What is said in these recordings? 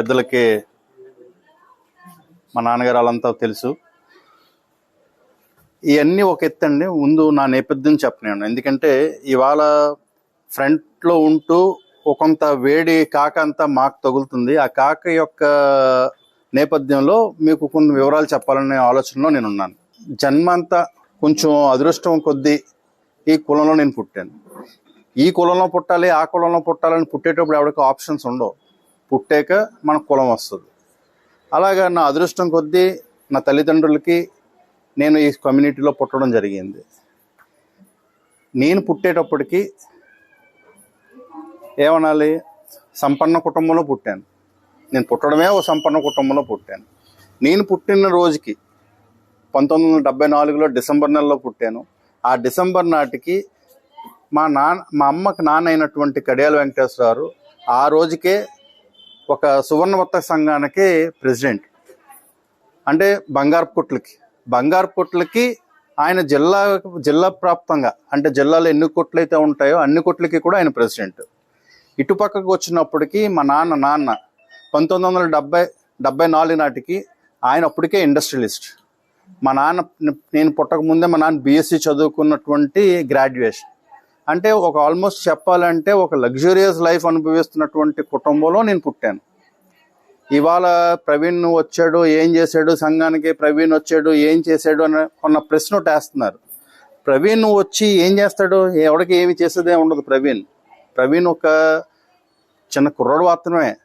పెద్దలకి మా నాన్నగారు వాళ్ళంతా తెలుసు. ఇవన్నీ ఒక ఎత్తండి ముందు నా నేపథ్యం చెప్పలేను ఎందుకంటే ఇవాళ ఫ్రంట్లో ఉంటూ ఒకంత వేడి కాక అంతా మాకు తగులుతుంది. ఆ కాక యొక్క నేపథ్యంలో మీకు కొన్ని వివరాలు చెప్పాలనే ఆలోచనలో నేను ఉన్నాను జన్మంతా కొంచెం అదృష్టం కొద్దీ ఈ కులంలో నేను పుట్టాను. ఈ కులంలో పుట్టాలి ఆ కులంలో పుట్టాలని పుట్టేటప్పుడు ఎవరికి ఆప్షన్స్ ఉండవు. పుట్టాక మన కులం వస్తుంది. అలాగా నా అదృష్టం కొద్దీ నా తల్లిదండ్రులకి నేను ఈ కమ్యూనిటీలో పుట్టడం జరిగింది. నేను పుట్టేటప్పటికి ఏమనాలి? సంపన్న కుటుంబంలో పుట్టాను. నేను పుట్టడమే ఒక సంపన్న కుటుంబంలో పుట్టాను. నేను పుట్టిన రోజుకి పంతొమ్మిది వందల డెబ్బై నాలుగులో డిసెంబర్ నెలలో పుట్టాను. ఆ డిసెంబర్ నాటికి మా నాన్న మా అమ్మకి నాన్న అయినటువంటి కడియాల వెంకటేశ్వరరావు ఆ రోజుకే ఒక సువర్ణవత్త సంఘానికి ప్రెసిడెంట్. అంటే బంగారు కొట్లకి. బంగారు కొట్లకి ఆయన జిల్లా జిల్లా ప్రాప్తంగా అంటే జిల్లాలో ఎన్ని కొట్లు అయితే ఉంటాయో అన్ని కొట్లకి కూడా ఆయన ప్రెసిడెంట్. ఇటుపక్కకు వచ్చినప్పటికీ మా నాన్న నాన్న పంతొమ్మిది వందల డెబ్బై డెబ్బై నాలుగు నాటికి ఆయన అప్పటికే ఇండస్ట్రియలిస్ట్. మా నాన్న నేను పుట్టక ముందే మా నాన్న బీఎస్సీ చదువుకున్నటువంటి గ్రాడ్యుయేషన్ అంటే ఒక ఆల్మోస్ట్ చెప్పాలంటే ఒక లగ్జూరియస్ లైఫ్ అనుభవిస్తున్నటువంటి కుటుంబంలో నేను పుట్టాను. ఇవాళ ప్రవీణ్ వచ్చాడు ఏం చేశాడు సంఘానికి ప్రవీణ్ వచ్చాడు ఏం చేశాడు అని కొన్న ప్రశ్న వేస్తున్నారు. ప్రవీణ్ వచ్చి ఏం చేస్తాడు? ఎవడికి ఏమి చేసేదే ఉండదు ప్రవీణ్. ప్రవీణ్ ఒక చిన్న కుర్రాడు మాత్రమే.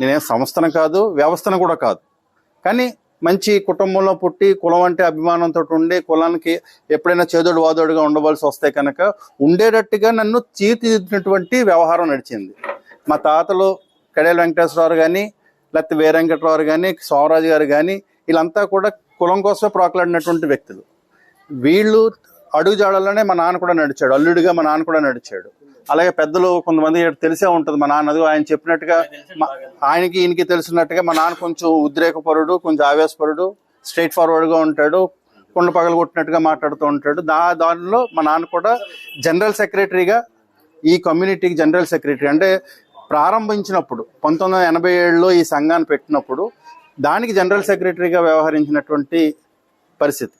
నేనేం సంస్థను కాదు వ్యవస్థను కూడా కాదు. కానీ మంచి కుటుంబంలో పుట్టి కులం అంటే అభిమానంతో ఉండి కులానికి ఎప్పుడైనా చేదోడు వాదోడుగా ఉండవలసి వస్తే కనుక ఉండేటట్టుగా నన్ను తీర్చిదిద్దినటువంటి వ్యవహారం నడిచింది. మా తాతలు కడేల వెంకటేశ్వరరావు కానీ లేకపోతే వీర వెంకటరావు కానీ సోమరాజు గారు కానీ వీళ్ళంతా కూడా కులం కోసం ప్రాకులాడినటువంటి వ్యక్తులు. వీళ్ళు అడుగుజాడల్లోనే మా నాన్న కూడా నడిచాడు. అల్లుడిగా మా నాన్న కూడా నడిచాడు. అలాగే పెద్దలు కొంతమంది తెలిసే ఉంటుంది. మా నాన్న అదిగో ఆయన చెప్పినట్టుగా ఆయనకి ఈయనకి తెలిసినట్టుగా మా నాన్న కొంచెం ఉద్రేకపరుడు కొంచెం ఆవేశపరుడు స్ట్రైట్ ఫార్వర్డ్గా ఉంటాడు కొండ పగలు కొట్టినట్టుగా మాట్లాడుతూ ఉంటాడు. దా దానిలో మా నాన్న కూడా జనరల్ సెక్రటరీగా ఈ కమ్యూనిటీకి జనరల్ సెక్రటరీ అంటే ప్రారంభించినప్పుడు పంతొమ్మిది వందల ఎనభై ఏడులో ఈ సంఘాన్ని పెట్టినప్పుడు దానికి జనరల్ సెక్రటరీగా వ్యవహరించినటువంటి పరిస్థితి.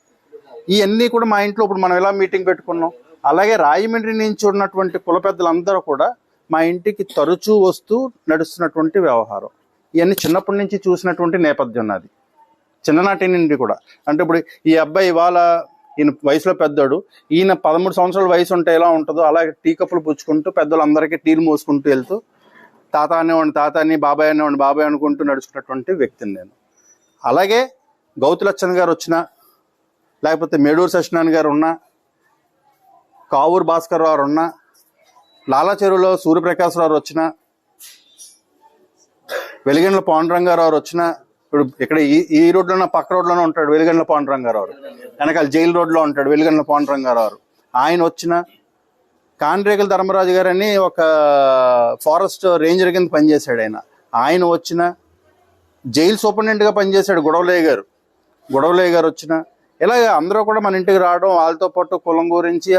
ఇవన్నీ కూడా మా ఇంట్లో ఇప్పుడు మనం ఎలా మీటింగ్ పెట్టుకున్నాం? అలాగే రాజమండ్రి నుంచి ఉన్నటువంటి కుల పెద్దలందరూ కూడా మా ఇంటికి తరచూ వస్తూ నడుస్తున్నటువంటి వ్యవహారం. ఇవన్నీ చిన్నప్పటి నుంచి చూసినటువంటి నేపథ్యం నాది. చిన్ననాటి నుండి కూడా. అంటే ఇప్పుడు ఈ అబ్బాయి ఇవాళ ఈయన వయసులో పెద్దోడు. ఈయన పదమూడు సంవత్సరాల వయసు ఉంటే ఎలా ఉంటుందో అలాగే టీ కప్పులు పుచ్చుకుంటూ పెద్దలందరికీ టీలు మోసుకుంటూ వెళ్తూ తాత అనేవాడిని తాత అని బాబాయ్ అనేవాడిని బాబాయ్ అనుకుంటూ నడుచుకున్నటువంటి వ్యక్తిని నేను. అలాగే గౌతులచ్చన్ గారు వచ్చినా లేకపోతే మేడూరు సత్యనారాయణ గారు ఉన్నా కావూరు భాస్కర్ రావు ఉన్న లాలా చెరువులో సూర్యప్రకాశ్ రావు వచ్చిన వెలిగండ్ల పాండురంగారావు వచ్చిన ఇప్పుడు ఇక్కడ ఈ ఈ రోడ్లోనే పక్క రోడ్లోనే ఉంటాడు వెలిగండ్ల పాండురంగారావు వెనకాల జైలు రోడ్లో ఉంటాడు వెలిగండ్ల పాండురంగారావు ఆయన వచ్చిన కాన్రేగల ధర్మరాజు గారని ఒక ఫారెస్ట్ రేంజర్ కింద పనిచేశాడు ఆయన. ఆయన వచ్చిన జైలు సూపరింటెండెంట్గా పనిచేశాడు గొడవలయ్య గారు. గొడవలయ్య గారు వచ్చిన ఇలాగ అందరూ కూడా మన ఇంటికి రావడం వాళ్ళతో పాటు కులం గురించి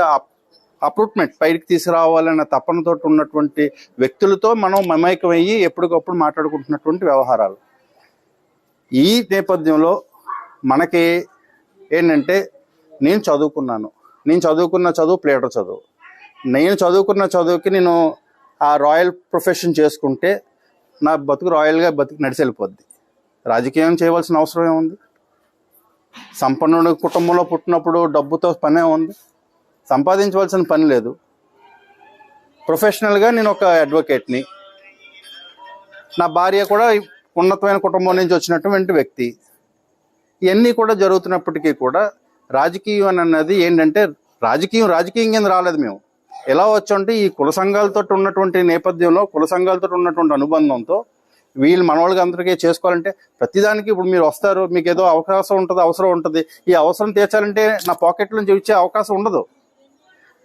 అప్రూట్మెంట్ పైకి తీసుకురావాలన్న తపనతో ఉన్నటువంటి వ్యక్తులతో మనం మమైకమయ్యి ఎప్పటికప్పుడు మాట్లాడుకుంటున్నటువంటి వ్యవహారాలు. ఈ నేపథ్యంలో మనకి ఏంటంటే నేను చదువుకున్నాను. నేను చదువుకున్న చదువు ప్లేటర్ చదువు. నేను చదువుకున్న చదువుకి నేను ఆ రాయల్ ప్రొఫెషన్ చేసుకుంటే నా బతుకు రాయల్గా బతుకు నడిచి వెళ్ళిపోద్ది రాజకీయం చేయవలసిన అవసరం ఏముంది? సంపన్నుడి కుటుంబంలో పుట్టినప్పుడు డబ్బుతో పనే ఉంది. సంపాదించవలసిన పని లేదు. ప్రొఫెషనల్గా నేను ఒక అడ్వకేట్ని నా. భార్య కూడా ఉన్నతమైన కుటుంబం నుంచి వచ్చినటువంటి వ్యక్తి. ఇవన్నీ కూడా జరుగుతున్నప్పటికీ కూడా రాజకీయం అన్నది ఏంటంటే రాజకీయం రాజకీయం కింద రాలేదు మేము. ఎలా వచ్చంటే ఈ కుల సంఘాలతో ఉన్నటువంటి నేపథ్యంలో కుల సంఘాలతో ఉన్నటువంటి అనుబంధంతో వీళ్ళు మనవాళ్ళకి అందరికీ చేసుకోవాలంటే ప్రతిదానికి ఇప్పుడు మీరు వస్తారు మీకు ఏదో అవకాశం ఉంటుంది అవసరం ఉంటుంది. ఈ అవసరం తీర్చాలంటే నా పాకెట్ నుంచి ఇచ్చే అవకాశం ఉండదు.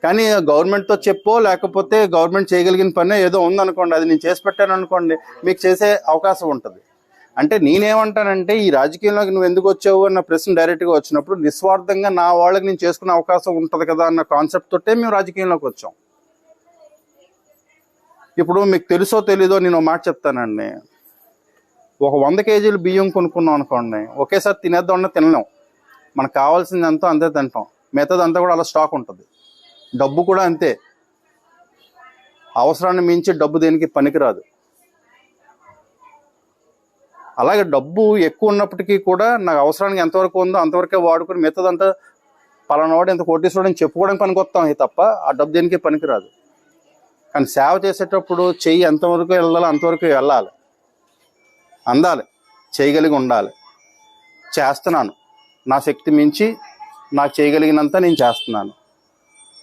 కానీ గవర్నమెంట్తో చెప్పో లేకపోతే గవర్నమెంట్ చేయగలిగిన పని ఏదో ఉందనుకోండి అది నేను చేసి పెట్టాను అనుకోండి మీకు చేసే అవకాశం ఉంటుంది. అంటే నేనేమంటానంటే ఈ రాజకీయంలోకి నువ్వు ఎందుకు వచ్చావు అన్న ప్రశ్న డైరెక్ట్గా వచ్చినప్పుడు నిస్వార్థంగా నా వాళ్ళకి నేను చేసుకునే అవకాశం ఉంటుంది కదా అన్న కాన్సెప్ట్ తోటే మేము రాజకీయంలోకి వచ్చాం. ఇప్పుడు మీకు తెలుసో తెలీదో నేను ఒక మాట చెప్తానండి. ఒక వంద కేజీలు బియ్యం కొనుక్కున్నాం అనుకోండి ఒకేసారి తినేద్దాం అన్న తినలేం. మనకు కావాల్సింది ఎంతో అంతే తింటాం. మిగతాది అంతా కూడా అలా స్టాక్ ఉంటుంది. డబ్బు కూడా అంతే. అవసరాన్ని మించి డబ్బు దేనికి పనికిరాదు. అలాగే డబ్బు ఎక్కువ ఉన్నప్పటికీ కూడా నాకు అవసరానికి ఎంతవరకు ఉందో అంతవరకే వాడుకొని మిగతాదంతా పలానా వాడు ఎంత కోటీశ్వరుడు చెప్పుకోవడానికి పనికొస్తాం వస్తాం తప్ప ఆ డబ్బు దేనికి పనికిరాదు. కానీ సేవ చేసేటప్పుడు చెయ్యి ఎంతవరకు వెళ్ళాలో అంతవరకు వెళ్ళాలి. అందాలి. చేయగలిగి ఉండాలి. చేస్తున్నాను. నా శక్తి మించి నాకు చేయగలిగినంత నేను చేస్తున్నాను.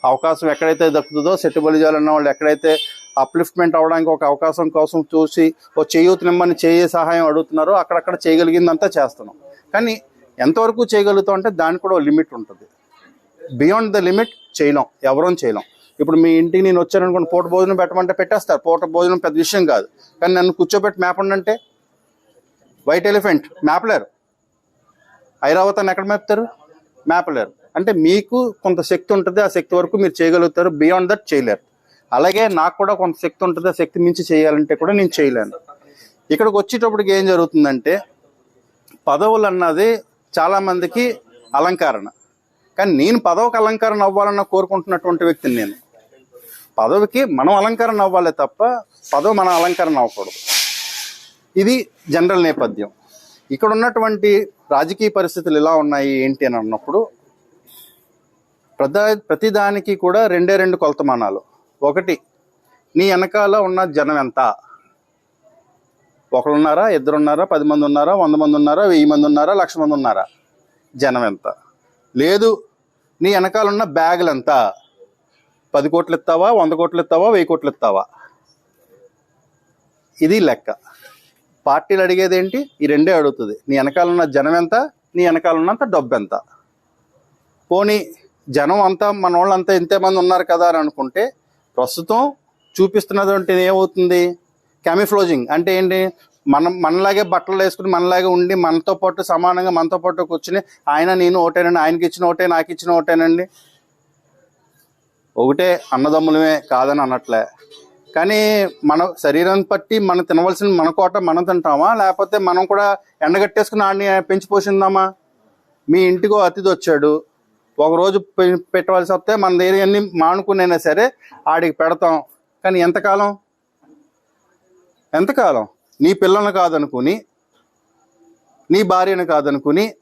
అవకాశం ఎక్కడైతే దక్కుతుందో సెట్టుబడి చేయాలన్న వాళ్ళు ఎక్కడైతే అప్లిఫ్ట్మెంట్ అవడానికి ఒక అవకాశం కోసం చూసి ఓ చేయూత నిమ్మని చేయ సహాయం అడుగుతున్నారో అక్కడక్కడ చేయగలిగిందంతా చేస్తున్నాం. కానీ ఎంతవరకు చేయగలుగుతాం అంటే దానికి కూడా లిమిట్ ఉంటుంది. బియాండ్ ద లిమిట్ చేయలేం ఎవరూ చేయలేం. ఇప్పుడు మీ ఇంటికి నేను వచ్చాననుకోండి పూట భోజనం పెట్టమంటే పెట్టేస్తారు. పూట భోజనం పెద్ద విషయం కాదు. కానీ నన్ను కూర్చోబెట్టి మేపండి అంటే వైట్ ఎలిఫెంట్ మేపలేరు ఐరావతాన్ని ఎక్కడ మేపుతారు? మేపలేరు అంటే మీకు కొంత శక్తి ఉంటుంది ఆ శక్తి వరకు మీరు చేయగలుగుతారు. బియాండ్ దట్ చేయలేరు. అలాగే నాకు కూడా కొంత శక్తి ఉంటుంది ఆ శక్తి మించి చేయాలంటే కూడా నేను చేయలేను. ఇక్కడికి వచ్చేటప్పటికి ఏం జరుగుతుందంటే పదవులు అన్నది చాలా మందికి అలంకరణ. కానీ నేను పదవికి అలంకరణ అవ్వాలన్న కోరుకుంటున్నటువంటి వ్యక్తిని నేను. పదవికి మనం అలంకరణ అవ్వాలి తప్ప పదవి మన అలంకరణ అవ్వకూడదు. ఇది జనరల్ నేపథ్యం. ఇక్కడ ఉన్నటువంటి రాజకీయ పరిస్థితులు ఎలా ఉన్నాయి ఏంటి అని అన్నప్పుడు ప్రతి ప్రతిదానికి కూడా రెండే రెండు కొలతమానాలు. ఒకటి నీ వెనకాల ఉన్న జనం ఎంత? ఒకరున్నారా ఇద్దరున్నారా పది మంది ఉన్నారా? వంద మంది ఉన్నారా? వెయ్యి మంది ఉన్నారా? లక్ష మంది ఉన్నారా? జనం ఎంత? లేదు నీ వెనకాల ఉన్న బ్యాగులు ఎంత? పది కోట్లు ఇస్తావా? వంద కోట్లు ఇస్తావా? వెయ్యి కోట్లు ఇస్తావా? ఇది లెక్క. పార్టీలు అడిగేది ఏంటి ఈ రెండే అడుగుతుంది. నీ వెనకాల ఉన్న జనం ఎంత? నీ వెనకాల ఉన్నంత డబ్బు ఎంత? పోనీ జనం అంతా మన వాళ్ళంతా ఇంతమంది ఉన్నారు కదా అని అనుకుంటే ప్రస్తుతం చూపిస్తున్నటువంటి ఏమవుతుంది? క్యామిఫ్లోజింగ్ అంటే ఏంటి? మనం మనలాగే బట్టలు వేసుకుని మనలాగే ఉండి మనతో పాటు సమానంగా మనతో పాటు కూర్చుని ఆయన నేను ఓటేనండి ఆయనకి ఇచ్చిన ఓటే నాకు ఇచ్చిన ఓటేనండి. ఒకటే అన్నదమ్ములమే కాదని అనట్లే. కానీ మన శరీరం బట్టి మనం తినవలసిన మన కోట మనం తింటామా? లేకపోతే మనం కూడా ఎండగట్టేసుకుని ఆడిని పెంచి పోసిందామా మీ ఇంటికో అతిథి వచ్చాడు. ఒకరోజు పె- పెట్టవలసి వస్తే మన దగ్గర ఎన్ని మానుకునైనా సరే ఆడికి పెడతాం. కానీ ఎంతకాలం? ఎంతకాలం? నీ పిల్లలను కాదనుకుని నీ భార్యను కాదనుకుని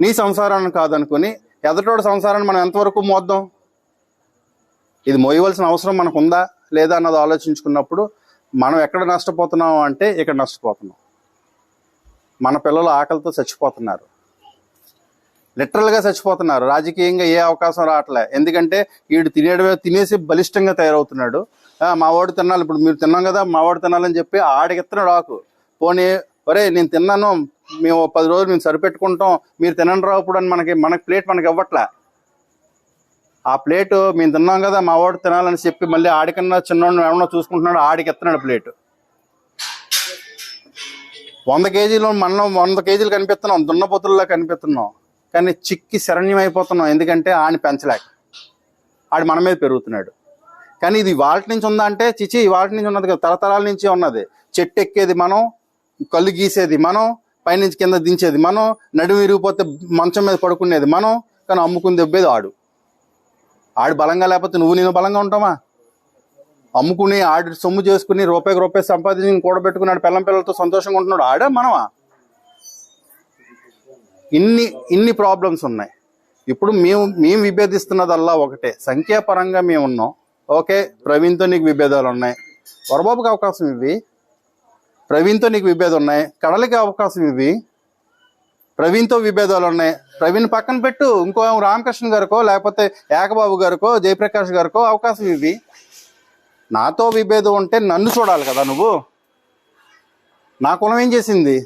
నీ సంసారాన్ని కాదనుకుని ఎదటోడ సంసారాన్ని మనం ఎంతవరకు మోద్దాం? ఇది మోయవలసిన అవసరం మనకు ఉందా లేదా అన్నది ఆలోచించుకున్నప్పుడు మనం ఎక్కడ నష్టపోతున్నాం అంటే ఇక్కడ నష్టపోతున్నాం. మన పిల్లలు ఆకలితో చచ్చిపోతున్నారు. లిటరల్గా చచ్చిపోతున్నారు. రాజకీయంగా ఏ అవకాశం రావట్లే. ఎందుకంటే వీడు తినేయడమే తినేసి బలిష్టంగా తయారవుతున్నాడు. ఆ, మా వాడు తినాలి. ఇప్పుడు మీరు తిన్నాం కదా మా వాడు తినాలని చెప్పి ఆడికిస్తున్నాడు ఆకు. పోనీ ఒరే నేను తిన్నాను. మేము పది రోజులు మేము సరిపెట్టుకుంటాం. మీరు తినండి రావు ఇప్పుడు అని మనకి మనకి ప్లేట్ మనకి ఇవ్వట్లే. ఆ ప్లేటు మేము తిన్నాం కదా మా వాడు తినాలని చెప్పి మళ్ళీ ఆడికన్నా చిన్నోడు ఏమన్నా చూసుకుంటున్నాడు ఆడికెత్తనాడు ప్లేటు. వంద కేజీలు మనం వంద కేజీలు కనిపిస్తున్నాం. దున్నపోతుల్లో కనిపిస్తున్నాం. కానీ చిక్కి శరణ్యమైపోతున్నాం. ఎందుకంటే ఆడిని పెంచలేక. ఆడు మన మీద పెరుగుతున్నాడు. కానీ ఇది వాళ్ళ నుంచి ఉందా అంటే చిచి వాళ్ళ నుంచి ఉన్నది కదా తరతరాల నుంచి ఉన్నది. చెట్టు ఎక్కేది మనం కళ్ళు గీసేది మనం పైనుంచి కింద దించేది మనం నడుము విరిగిపోతే మంచం మీద పడుకునేది మనం కానీ అమ్ముకుని దెబ్బేది ఆడు. ఆడు బలంగా లేకపోతే నువ్వు నేను బలంగా ఉంటామా? అమ్ముకుని ఆడి సొమ్ము చేసుకుని రూపాయికి రూపాయి సంపాదించి కూడబెట్టుకున్నాడు పిల్లం పిల్లలతో సంతోషంగా ఉంటున్నాడు. ఆడా మనమా? ఇన్ని ఇన్ని ప్రాబ్లమ్స్ ఉన్నాయి. ఇప్పుడు మేము మేము విభేదిస్తున్నదల్లా ఒకటే. సంఖ్యాపరంగా మేము ఉన్నాం. ఓకే ప్రవీణ్తో నీకు విభేదాలు ఉన్నాయి. వరబాబుకి అవకాశం ఇవి ప్రవీణ్తో నీకు విభేదాలు ఉన్నాయి. కడలికి అవకాశం ఇవి ప్రవీణ్తో విభేదాలు ఉన్నాయి. ప్రవీణ్ పక్కన పెట్టు. ఇంకో రామకృష్ణ గారికో లేకపోతే ఏకబాబు గారికో జయప్రకాష్ గారికో అవకాశం ఇవి నాతో విభేదం ఉంటే నన్ను చూడాలి కదా నువ్వు? నా కులం ఏం చేసింది?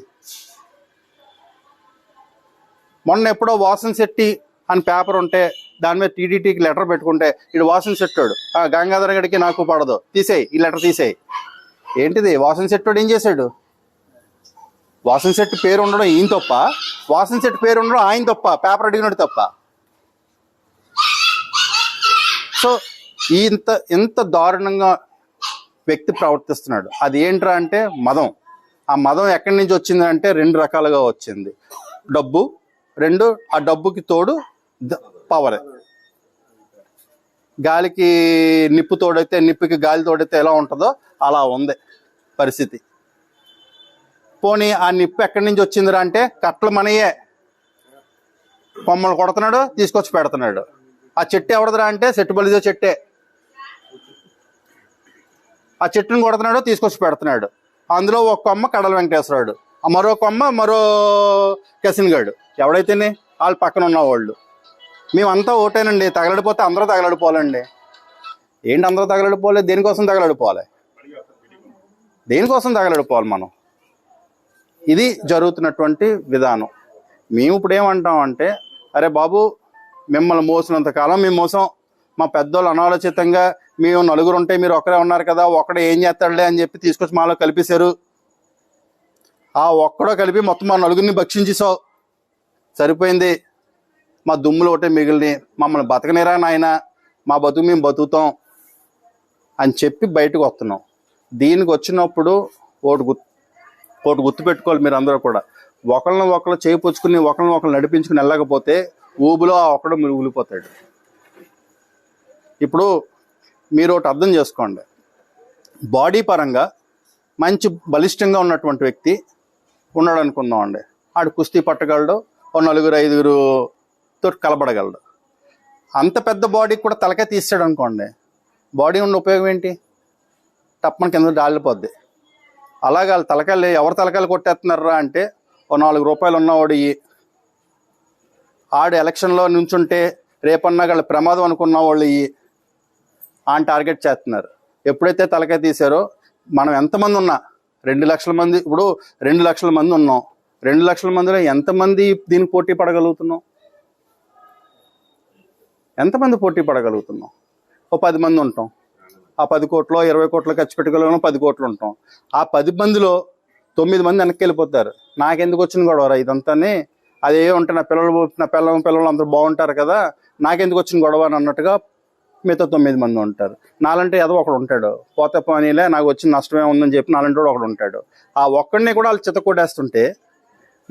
మొన్న ఎప్పుడో వాసన్ శెట్టి అని పేపర్ ఉంటే దాని మీద టీడీటీకి లెటర్ పెట్టుకుంటే ఇడు వాసన్ శెట్టాడు. ఆ గంగాధర గడికి నాకు పడదు. తీసేయి ఈ లెటర్ తీసేయి. ఏంటిది? వాసన్ శెట్టాడు ఏం చేశాడు? వాసన్ శెట్టి పేరు ఉండడం ఈయన తప్ప? వాసన్ శెట్టి పేరు ఉండడం ఆయన తప్ప? పేపర్ అడిగినట్టు తప్ప? సో ఇంత ఇంత దారుణంగా వ్యక్తి ప్రవర్తిస్తున్నాడు. అది ఏంట్రా అంటే మదం. ఆ మదం ఎక్కడి నుంచి వచ్చింది అంటే రెండు రకాలుగా వచ్చింది. డబ్బు రెండు ఆ డబ్బుకి తోడు పవరే. గాలికి నిప్పు తోడైతే నిప్పుకి గాలి తోడైతే ఎలా ఉంటుందో అలా ఉంది పరిస్థితి. పోనీ ఆ నిప్పు ఎక్కడి నుంచి వచ్చిందిరా అంటే కట్టలు మనయే. కొమ్మలు కొడుతున్నాడు తీసుకొచ్చి పెడుతున్నాడు. ఆ చెట్టు ఎవడదురా అంటే చెట్టు బలిదో చెట్టే. ఆ చెట్టుని కొడుతున్నాడు తీసుకొచ్చి పెడుతున్నాడు. అందులో ఒక కొమ్మ కడల వెంకటేశ్వరుడు. మరో కొమ్మ మరో కెసిన్గాడు. ఎవడైతేనే వాళ్ళు పక్కన ఉన్నవాళ్ళు. మేమంతా ఓటేనండి. తగలడిపోతే అందరూ తగలడిపోవాలండి. ఏంటి అందరూ తగలడిపోలే దేనికోసం తగలడిపోవాలి? దేనికోసం తగలడిపోవాలి మనం? ఇది జరుగుతున్నటువంటి విధానం. మేము ఇప్పుడు ఏమంటాం అంటే అరే బాబు మిమ్మల్ని మోసినంత కాలం మేము మోసం. మా పెద్దోళ్ళు అనాలోచితంగా మేము నలుగురు ఉంటే మీరు ఒక్కరే ఉన్నారు కదా ఒక్కడే ఏం చేస్తాడులే అని చెప్పి తీసుకొచ్చి మాలో కలిపేశారు. ఆ ఒక్కడో కలిపి మొత్తం మా నలుగురిని భక్షించేసావు సరిపోయింది. మా దుమ్ములు ఒకటే మిగిలిని మమ్మల్ని బతకనేరా నాయన. మా బతుకు మేము బతుకుతాం అని చెప్పి బయటకు వస్తున్నాం. దీనికి వచ్చినప్పుడు ఒకటి గుర్తు ఒకటి గుర్తుపెట్టుకోవాలి మీరు అందరూ కూడా. ఒకళ్ళని ఒకళ్ళు చేయిపుచ్చుకుని ఒకళ్ళని ఒకళ్ళు నడిపించుకుని వెళ్ళకపోతే ఊబులో ఆ ఒకడు మురుగులిపోతాడు ఇప్పుడు మీరు ఒకటి అర్థం చేసుకోండి. బాడీ పరంగా మంచి బలిష్టంగా ఉన్నటువంటి వ్యక్తి ఉన్నాడు అనుకుందాం అండి ఆడు కుస్తీ పట్టగలడు ఓ నలుగురు ఐదుగురు తోటి కలబడగలడు. అంత పెద్ద బాడీకి కూడా తలకే తీసాడు అనుకోండి బాడీ ఉన్న ఉపయోగం ఏంటి? తప్పని కింద డాలిపోద్ది అలాగే వాళ్ళ తలకాయలు ఎవరు తలకాయలు కొట్టేస్తున్నారా అంటే ఓ నాలుగు రూపాయలు ఉన్నవాడు ఆడు ఎలక్షన్లో నుంచుంటే రేపన్నా వాళ్ళ ప్రమాదం అనుకున్న వాళ్ళు ఇయ్యి ఆయన టార్గెట్ చేస్తున్నారు. ఎప్పుడైతే తలకాయ తీశారో మనం ఎంతమంది ఉన్నా రెండు లక్షల మంది ఇప్పుడు రెండు లక్షల మంది ఉన్నాం. రెండు లక్షల మందిలో ఎంతమంది దీనికి పోటీ పడగలుగుతున్నాం? ఎంతమంది పోటీ పడగలుగుతున్నాం? ఓ పది మంది ఉంటాం. ఆ పది కోట్లు ఇరవై కోట్లు ఖర్చు పెట్టగలం పది కోట్లు ఉంటాం. ఆ పది మందిలో తొమ్మిది మంది వెనక్కి వెళ్ళిపోతారు. నాకెందుకు వచ్చిన గొడవ ఇదంతానే అదే ఉంటే నా పిల్లలు నా పిల్లలు పిల్లలు అందరూ బాగుంటారు కదా. నాకెందుకు వచ్చిన గొడవ అని అన్నట్టుగా మిగతా తొమ్మిది మంది ఉంటారు. నాలంటే ఏదో ఒకడు ఉంటాడు. పోతే పోనీలే నాకు వచ్చిన నష్టమే ఉందని చెప్పి నాలంటే ఒకడు ఉంటాడు. ఆ ఒక్కడిని కూడా వాళ్ళు చిత్తకూడేస్తుంటే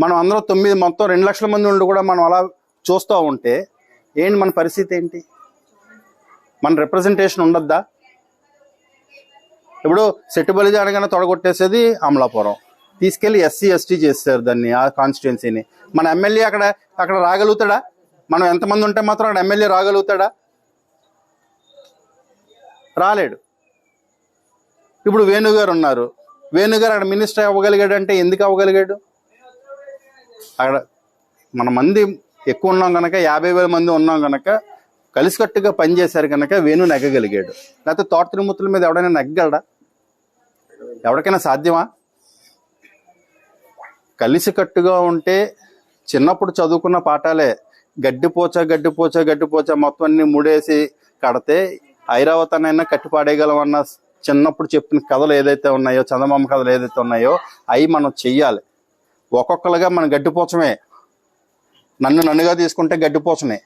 మనం అందరం తొమ్మిది మొత్తం రెండు లక్షల మంది ఉండి కూడా మనం అలా చూస్తూ ఉంటే ఏంటి మన పరిస్థితి ఏంటి? మన రిప్రజెంటేషన్ ఉండద్దా? ఇప్పుడు సెట్టుబలి అనగానే తొడగొట్టేసేది అమలాపురం. తీసుకెళ్ళి ఎస్సీ ఎస్టీ చేస్తారు దాన్ని ఆ కాన్స్టిట్యున్సీని మన ఎమ్మెల్యే అక్కడ అక్కడ రాగలుగుతాడా? మనం ఎంతమంది ఉంటే మాత్రం అక్కడ ఎమ్మెల్యే రాగలుగుతాడా? రాలేడు. ఇప్పుడు వేణుగారు ఉన్నారు. వేణుగారు అక్కడ మినిస్టర్ అవ్వగలిగాడు అంటే ఎందుకు అవ్వగలిగాడు? అక్కడ మన మంది ఎక్కువ ఉన్నాం కనుక యాభై వేల మంది ఉన్నాం కనుక కలిసికట్టుగా పనిచేశారు కనుక వేణు నెగ్గగలిగాడు. లేకపోతే తోట తిరుమతుల మీద ఎవడైనా నెగ్గలడా ఎవరికైనా సాధ్యమా? కలిసికట్టుగా ఉంటే చిన్నప్పుడు చదువుకున్న పాఠాలే. గడ్డిపోచ గడ్డిపోచ గడ్డిపోచ మొత్తం అన్ని ముడేసి కడితే ఐరావతనైనా కట్టి పాడేయగలం అన్న చిన్నప్పుడు చెప్పిన కథలు ఏదైతే ఉన్నాయో చందమామ కథలు ఏదైతే ఉన్నాయో అవి మనం చెయ్యాలి. ఒక్కొక్కరుగా మన గడ్డిపోచమే. నన్ను నన్నుగా తీసుకుంటే గడ్డిపోచమే.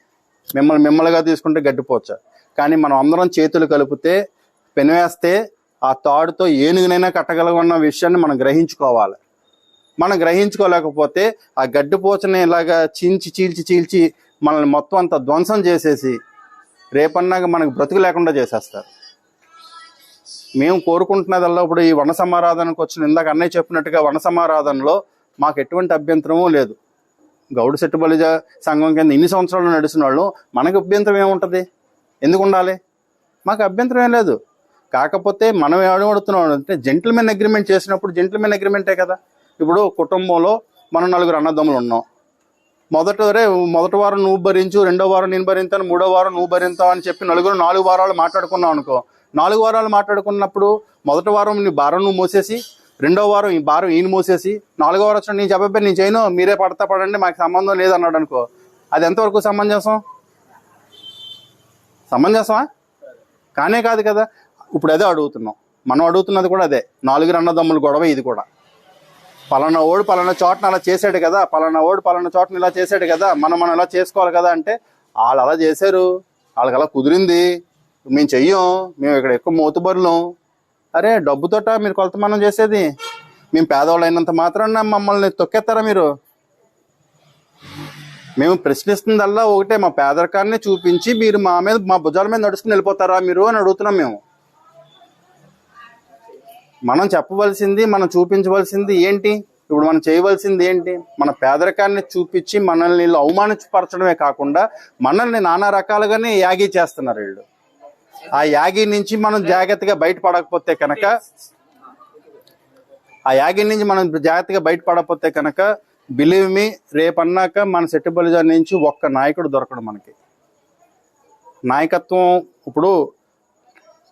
మిమ్మల్ని మిమ్మల్నిగా తీసుకుంటే గడ్డిపోచ. కానీ మనం అందరం చేతులు కలిపితే పెనవేస్తే ఆ తాడుతో ఏనుగునైనా కట్టగలగన్న విషయాన్ని మనం గ్రహించుకోవాలి. మనం గ్రహించుకోలేకపోతే ఆ గడ్డిపోచని ఇలాగా చీల్చి చీల్చి చీల్చి మనల్ని మొత్తం అంత ధ్వంసం చేసేసి రేపన్నాక మనకు బ్రతుకు లేకుండా చేసేస్తారు. మేము కోరుకుంటున్నదల్లా ఇప్పుడు ఈ వన సమారాధనకు వచ్చిన ఇందాక అన్నయ్య చెప్పినట్టుగా వన సమారాధనలో మాకు ఎటువంటి అభ్యంతరమూ లేదు. గౌడు సెట్టుబలిజ సంఘం కింద ఇన్ని సంవత్సరాలు నడిచిన వాళ్ళు మనకు అభ్యంతరం ఏముంటుంది? ఎందుకు ఉండాలి? మాకు అభ్యంతరం ఏం లేదు. కాకపోతే మనం ఏమడుగుతున్నాం అంటే జెంటిల్మెన్ అగ్రిమెంట్ చేసినప్పుడు జెంటిల్మెన్ అగ్రిమెంటే కదా. ఇప్పుడు కుటుంబంలో మనం నలుగురు అన్నదమ్ములు ఉన్నాం. మొదట రే మొదటి వారం నువ్వు భరించు రెండో వారం నేను భరింతాను మూడో వారం నువ్వు భరింతావు అని చెప్పి నలుగురు నాలుగు వారాలు మాట్లాడుకున్నాం అనుకో నాలుగు వారాలు మాట్లాడుకున్నప్పుడు మొదటి వారం నీ భారం నువ్వు మోసేసి రెండో వారం ఈ భారం ఈయన మూసేసి నాలుగో వారం వచ్చిన నేను చెప్పబోయి నేను చేయను మీరే పడతా పడండి మాకు సంబంధం లేదు అన్నాడు అనుకో. అది ఎంతవరకు సమంజసం? సమంజసమా? కానే కాదు కదా. ఇప్పుడు అదే అడుగుతున్నాం. మనం అడుగుతున్నది కూడా అదే. నాలుగురు అన్నదమ్ముల గొడవ ఇది కూడా. పలానా ఓడు పలానా చోటన అలా చేశాడు కదా. పలానా ఓడు పలానా చోటన ఇలా చేశాడు కదా. మనం మనం ఇలా చేసుకోవాలి కదా అంటే వాళ్ళు అలా చేశారు. వాళ్ళకి అలా కుదిరింది. మేము చెయ్యం. మేము ఇక్కడ ఎక్కువ మోతుబరులం. అరే డబ్బుతోట మీరు కొలతమానం చేసేది. మేము పేదవాళ్ళు అయినంత మాత్రాన మమ్మల్ని తొక్కేస్తారా మీరు? మేము ప్రశ్నిస్తుందల్లా ఒకటే మా పేదరికాన్ని చూపించి మీరు మా మీద మా భుజాల మీద నడుచుకుని వెళ్ళిపోతారా మీరు అని అడుగుతున్నాం మేము. మనం చెప్పవలసింది మనం చూపించవలసింది ఏంటి? ఇప్పుడు మనం చేయవలసింది ఏంటి? మన పేదరికాన్ని చూపించి మనల్ని వీళ్ళు అవమానించపరచడమే కాకుండా మనల్ని నానా రకాలుగానే యాగి చేస్తున్నారు వీళ్ళు. ఆ యాగి నుంచి మనం జాగ్రత్తగా బయటపడకపోతే కనుక ఆ యాగి నుంచి మనం జాగ్రత్తగా బయటపడకపోతే కనుక బిలీవ్ మీ రేపన్నాక మన సెట్టుబలిజా నుంచి ఒక్క నాయకుడు దొరకడు మనకి. నాయకత్వం ఇప్పుడు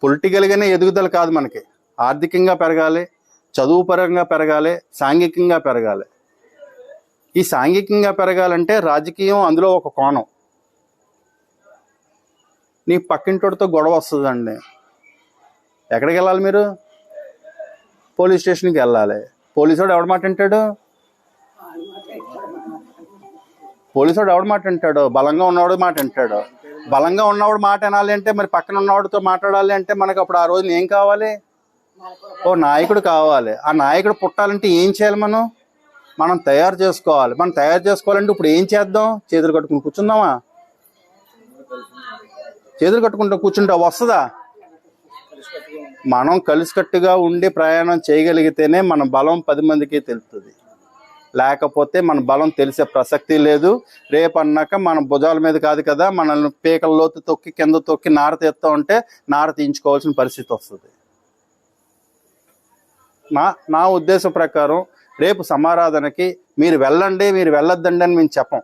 పొలిటికల్గానే ఎదుగుదల కాదు మనకి. ఆర్థికంగా పెరగాలి చదువు పరంగా పెరగాలి సాంఘికంగా పెరగాలి. ఈ సాంఘికంగా పెరగాలంటే రాజకీయం అందులో ఒక కోణం. నీ పక్కింటోడితో గొడవ వస్తుందండి. ఎక్కడికి వెళ్ళాలి మీరు? పోలీస్ స్టేషన్కి వెళ్ళాలి. పోలీసు ఎవడ మాట వింటాడు? పోలీసు ఎవడ మాట వింటాడు? బలంగా ఉన్నవాడు మాట వింటాడు. బలంగా ఉన్నవాడు మాట వినాలి అంటే మరి పక్కన ఉన్నవాడితో మాట్లాడాలి అంటే మనకు అప్పుడు ఆ రోజున ఏం కావాలి? ఓ నాయకుడు కావాలి. ఆ నాయకుడు పుట్టాలంటే ఏం చేయాలి మనం? మనం తయారు చేసుకోవాలి. మనం తయారు చేసుకోవాలంటే ఇప్పుడు ఏం చేద్దాం? చేతులు కట్టుకుని కూర్చుందామా? చేతులు కట్టుకుంటూ కూర్చుంటా వస్తుందా? మనం కలిసికట్టుగా ఉండి ప్రయాణం చేయగలిగితేనే మన బలం పది మందికి తెలుస్తుంది లేకపోతే మన బలం తెలిసే ప్రసక్తి లేదు. రేపు అన్నాక మన భుజాల మీద కాదు కదా మనల్ని పీకల లోతు తొక్కి కింద తొక్కి నార తీస్తా ఉంటే నార తీయించుకోవాల్సిన పరిస్థితి వస్తుంది. నా నా ఉద్దేశం ప్రకారం రేపు సమారాధనకి మీరు వెళ్ళండి మీరు వెళ్ళొద్దండి అని మేము చెప్పం.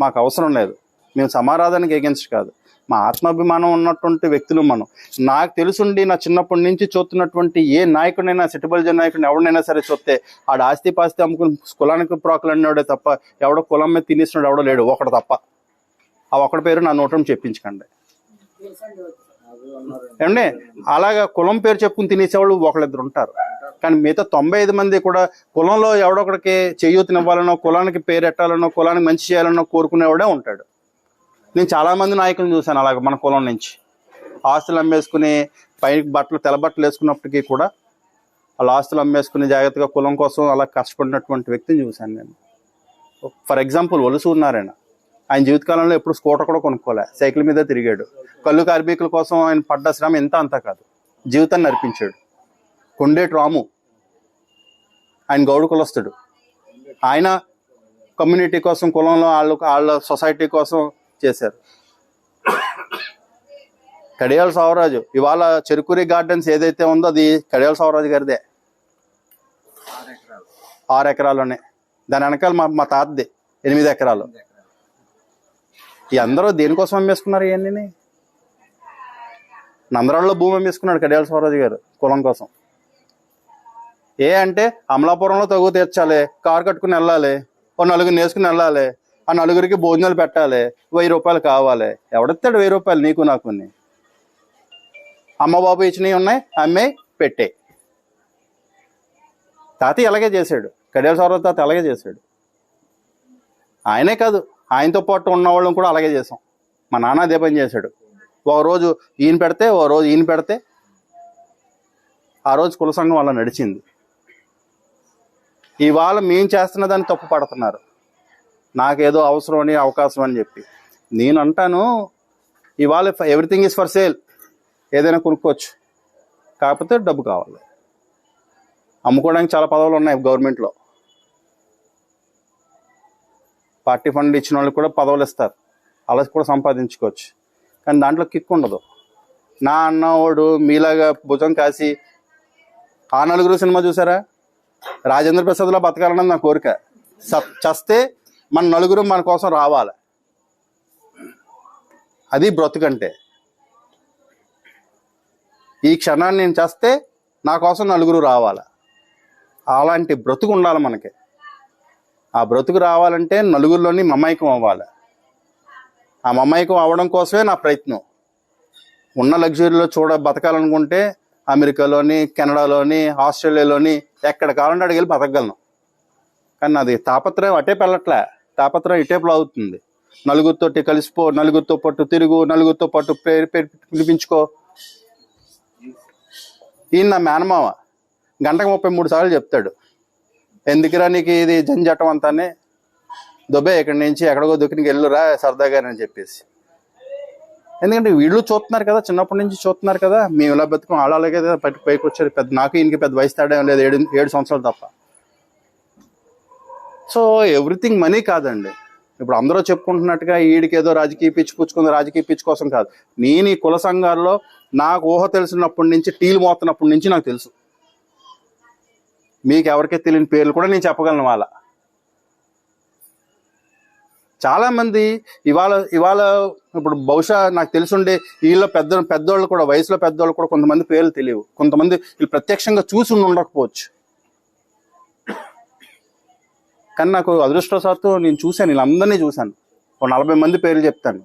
మాకు అవసరం లేదు. మేము సమారాధనకి ఎగెన్స్ట్ కాదు. మా ఆత్మాభిమానం ఉన్నటువంటి వ్యక్తులు మనం. నాకు తెలుసుండి నా చిన్నప్పటి నుంచి చూస్తున్నటువంటి ఏ నాయకుడైనా సిటిబల్జ నాయకుడిని ఎవరినైనా సరే చూస్తే ఆడ ఆస్తి పాస్తి అమ్ముకుని కులానికి ప్రోకలు అన్నాడే తప్ప ఎవడో కులం మీద తినేసినాడు ఎవడో లేడు ఒకడు తప్ప. ఆ ఒకటి పేరు నా నోటం చెప్పించకండి. ఏమండి? అలాగా కులం పేరు చెప్పుకుని తినేసేవాళ్ళు ఒకళ్ళిద్దరు ఉంటారు. కానీ మిగతా తొంభై ఐదు మంది కూడా కులంలో ఎవడొకడికి చేయూతనివ్వాలనో కులానికి పేరు ఎట్టాలనో కులానికి మంచి చేయాలనో కోరుకునేవాడే ఉంటాడు. నేను చాలామంది నాయకులను చూశాను అలాగ మన కులం నుంచి. ఆస్తులు అమ్మేసుకుని పైన బట్టలు తెల్ల బట్టలు వేసుకున్నప్పటికీ కూడా వాళ్ళ ఆస్తులు అమ్మేసుకుని జాగ్రత్తగా కులం కోసం అలా కష్టపడినటువంటి వ్యక్తిని చూశాను నేను. ఫర్ ఎగ్జాంపుల్ ఒలుసు ఉన్నారాయన ఆయన జీవితకాలంలో ఎప్పుడు స్కూటర్ కూడా కొనుక్కోలే. సైకిల్ మీద తిరిగాడు. కళ్ళు కార్మికుల కోసం ఆయన పడ్డ శ్రమ ఎంత అంతా కాదు. జీవితాన్ని నడిపించాడు. కొండేటి రాము. ఆయన గౌడు కులస్తుడు. ఆయన కమ్యూనిటీ కోసం కులంలో వాళ్ళు వాళ్ళ సొసైటీ కోసం చేశారు. కడియాల సావరాజు ఇవాళ చెరుకురి గార్డెన్స్ ఏదైతే ఉందో అది కడియాల సావరాజు గారిదే. ఆరు ఎకరాల్లోనే దాని వెనకాల మా మా తాతది ఎనిమిది ఎకరాలు. ఈ అందరూ దేనికోసం అమ్మేసుకున్నారు ఇవన్నీ నందరాళ్ళలో భూమి అమ్మేసుకున్నాడు కడియాల సావరాజు గారు కులం కోసం. ఏ అంటే అమలాపురంలో తగు తీర్చాలి కారు కట్టుకుని వెళ్ళాలి ఓ నలుగురిని వేసుకుని వెళ్ళాలి ఆ నలుగురికి భోజనాలు పెట్టాలి. వెయ్యి రూపాయలు కావాలి. ఎవడెత్తాడు వెయ్యి రూపాయలు? నీకు నాకు అమ్మబాబు ఇచ్చినవి ఉన్నాయి అమ్మే పెట్టే. తాతయ్య అలాగే చేశాడు. కడియాల స్వరాజు తాత అలాగే చేశాడు. ఆయనే కాదు ఆయనతో పాటు ఉన్న వాళ్ళని కూడా అలాగే చేసాం మా నాన్న అదే పని చేశాడు. ఒక రోజు ఈయన పెడితే ఓ రోజు ఈయన పెడితే ఆ రోజు కుల సంఘం అలా నడిచింది. ఇవాళ మేము చేస్తున్న దాన్ని తప్పు పడుతున్నారు. నాకేదో అవసరం అని అవకాశం అని చెప్పి. నేను అంటాను ఇవాళ ఎవ్రీథింగ్ ఈజ్ ఫర్ సేల్ ఏదైనా కొనుక్కోవచ్చు. కాకపోతే డబ్బు కావాలి. అమ్ముకోవడానికి చాలా పదవులు ఉన్నాయి గవర్నమెంట్లో. పార్టీ ఫండ్ ఇచ్చిన వాళ్ళకి కూడా పదవులు ఇస్తారు. అలా కూడా సంపాదించుకోవచ్చు. కానీ దాంట్లో కిక్ ఉండదు. నా అన్నవాడు మీలాగా భుజం కాసి ఆ నలుగురు సినిమా చూసారా? రాజేంద్ర ప్రసాద్లో బతకాలన్నది నా కోరిక. స- చస్తే మన నలుగురు మన కోసం రావాలి. అది బ్రతుకంటే. ఈ క్షణాన్ని నేను చేస్తే నా కోసం నలుగురు రావాలి. అలాంటి బ్రతుకు ఉండాలి మనకి. ఆ బ్రతుకు రావాలంటే నలుగురిలోని మమైకం అవ్వాలి. ఆ మమైకం అవ్వడం కోసమే నా ప్రయత్నం. ఉన్న లగ్జరీలో చూడ బతకాలనుకుంటే అమెరికాలోని కెనడాలోని ఆస్ట్రేలియాలోని ఎక్కడ కావాలంటే అడిగి వెళ్ళి బతకగలను. కానీ అది తాపత్రయం అటే పెళ్ళట్లే తాపత్రయం ఇటే అవుతుంది. నలుగురితోటి కలిసిపో నలుగురితో పట్టు తిరుగు నలుగురితో పట్టు పేరు పేరు పిలిపించుకో. ఈయన నా మేనమావ. గంటకు ముప్పై మూడు సార్లు చెప్తాడు. ఎందుకురా నీకు ఇది జంజటం అంతానే? దుబ్బే ఇక్కడి నుంచి ఎక్కడికో దుక్కినికి వెళ్ళురా సరదాగా అని చెప్పేసి. ఎందుకంటే వీళ్ళు చూస్తున్నారు కదా చిన్నప్పటి నుంచి చూస్తున్నారు కదా మేము ఇలా బతుకం ఆడాలి కదా పైకి వచ్చారు పెద్ద నాకు ఈయనకి పెద్ద వయసు తేడా లేదు ఏడు ఏడు సంవత్సరాలు తప్ప. సో ఎవ్రీథింగ్ మనీ కాదండి. ఇప్పుడు అందరూ చెప్పుకుంటున్నట్టుగా ఈడికి ఏదో రాజకీయ పిచ్చి పుచ్చుకుంది రాజకీయ పిచ్చి కోసం కాదు. నేను ఈ కుల సంఘాల్లో నాకు ఊహ తెలిసినప్పటి నుంచి టీలు మోతున్నప్పటి నుంచి నాకు తెలుసు. మీకు ఎవరికే తెలియని పేర్లు కూడా నేను చెప్పగలను వాళ్ళ. చాలామంది ఇవాళ ఇవాళ ఇప్పుడు బహుశా నాకు తెలుసుండే వీళ్ళ పెద్ద పెద్దోళ్ళు కూడా వయసులో పెద్దోళ్ళు కూడా కొంతమంది పేర్లు తెలియవు. కొంతమంది వీళ్ళు ప్రత్యక్షంగా చూసి ఉండకపోవచ్చు. కానీ నాకు అదృష్టవశాత్తు నేను చూశాను వీళ్ళందరినీ చూశాను. ఒక నలభై మంది పేర్లు చెప్తాను.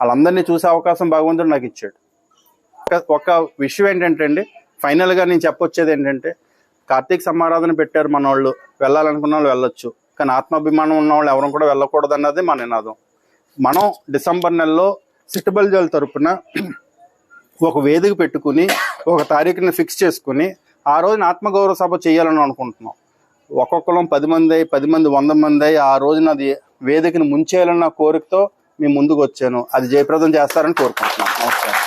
వాళ్ళందరినీ చూసే అవకాశం భగవంతుడు నాకు ఇచ్చాడు. ఒక- విషయం ఏంటంటే అండి ఫైనల్గా నేను చెప్పొచ్చేది ఏంటంటే కార్తీక సమారాధన పెట్టారు మన వాళ్ళు. వెళ్ళాలనుకున్న వాళ్ళు వెళ్ళొచ్చు. కానీ ఆత్మాభిమానం ఉన్న వాళ్ళు ఎవరు కూడా వెళ్ళకూడదు అన్నది మా నినాదం. మనం డిసెంబర్ నెలలో సిట్టుబల్జాల తరపున ఒక వేదిక పెట్టుకుని ఒక తారీఖుని ఫిక్స్ చేసుకుని ఆ రోజున ఆత్మగౌరవ సభ చేయాలని అనుకుంటున్నాం. ఒక్కొక్కరం పది మంది అయి పది మంది వంద మంది అయి ఆ రోజున అది వేదికను ముంచేయాలన్న కోరికతో మేము ముందుకు వచ్చాను. అది జయప్రదం చేస్తారని కోరుకుంటున్నాను. నమస్కారం.